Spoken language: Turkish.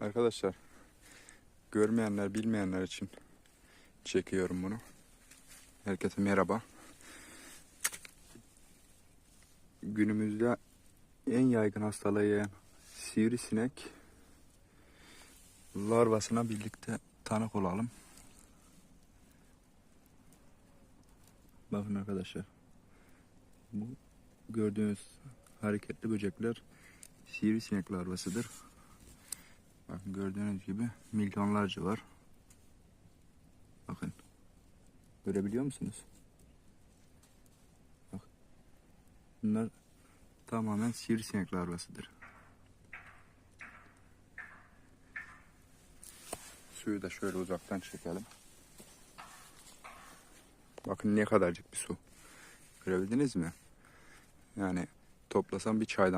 Arkadaşlar görmeyenler bilmeyenler için çekiyorum bunu. Herkese merhaba. Günümüzde en yaygın hastalığı yayan sivrisinek larvasına birlikte tanık olalım. Bakın arkadaşlar. Bu gördüğünüz hareketli böcekler sivrisinek larvasıdır. Gördüğünüz gibi milyonlarca var. Bakın. Görebiliyor musunuz? Bak. Bunlar tamamen sivrisinek larvasıdır. Suyu da şöyle uzaktan çekelim. Bakın ne kadarcık bir su. Görebildiniz mi? Yani toplasam bir çaydan